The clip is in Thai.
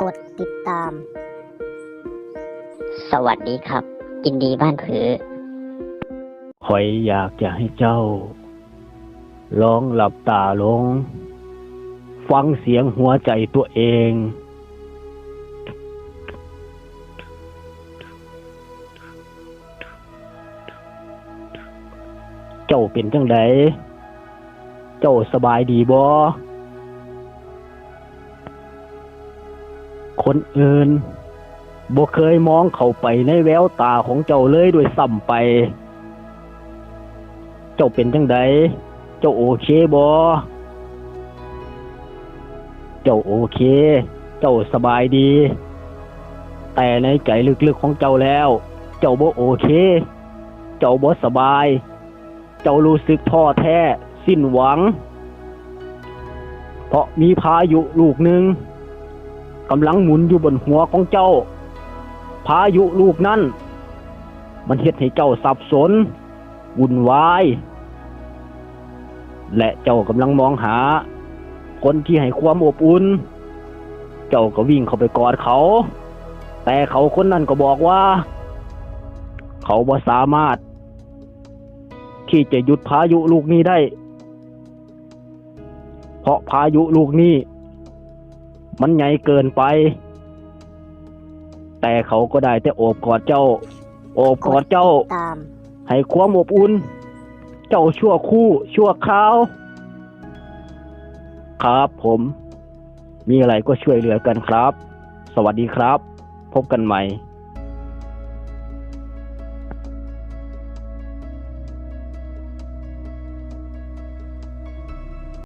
กดติดตาม สวัสดีครับ ยินดีบ้านผือคอยอยากจะให้เจ้า ลองหลับตาลง ฟังเสียงหัวใจตัวเอง เจ้าเป็นจังไดเจ้าสบายดีบ่ คนอื่นบ่เคยมองเข้าไปในแววตาของเจ้าเลยด้วยซ้ำไป เจ้าเป็นจังไดเจ้าโอเคบ่เจ้าโอเค เจ้าสบายดี แต่ในใจลึกๆของเจ้าแล้ว เจ้าบ่โอเค เจ้าบ่สบาย เจ้ารู้สึกท้อแท้ สิ้นหวัง เพราะมีพายุลูกหนึ่ง กำลังหมุนอยู่บนหัวของเจ้า พายุลูกนั้น มันเฮ็ดให้เจ้าสับสนวุ่นวาย และเจ้ากำลังมองหา คนที่ให้ความอบอุ่น เจ้าก็วิ่งเข้าไปกอดเขา แต่เขาคนนั้นก็บอกว่า เขาบ่สามารถ ที่จะหยุดพายุลูกนี้ได้ เพราะพายุลูกนี้ มันใหญ่เกินไป แต่เขาก็ได้แต่โอบกอดเจ้า โอบกอดเจ้า ตาม ให้ความอบอุ่น เจ้าชั่วคู่ชั่วคราว ครับผม มีอะไรก็ช่วยเหลือกันครับ สวัสดีครับ พบกันใหม่